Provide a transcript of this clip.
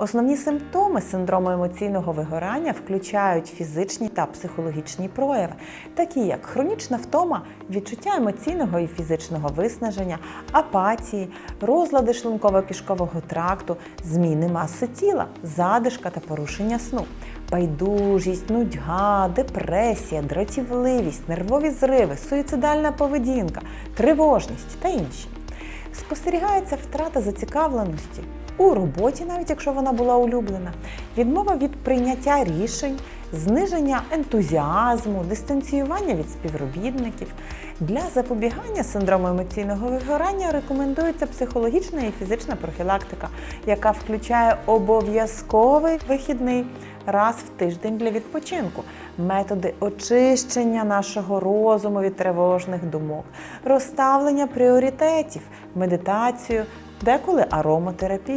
Основні симптоми синдрому емоційного вигорання включають фізичні та психологічні прояви, такі як хронічна втома, відчуття емоційного і фізичного виснаження, апатії, розлади шлунково-кишкового тракту, зміни маси тіла, задишка та порушення сну. Байдужість, нудьга, депресія, дратівливість, нервові зриви, суїцидальна поведінка, тривожність та інші. Спостерігається втрата зацікавленості у роботі, навіть якщо вона була улюблена, відмова від прийняття рішень, зниження ентузіазму, дистанціювання від співробітників. Для запобігання синдрому емоційного вигорання рекомендується психологічна і фізична профілактика, яка включає обов'язковий вихідний раз в тиждень для відпочинку, методи очищення нашого розуму від тривожних думок, розставлення пріоритетів, медитацію, деколи ароматерапію.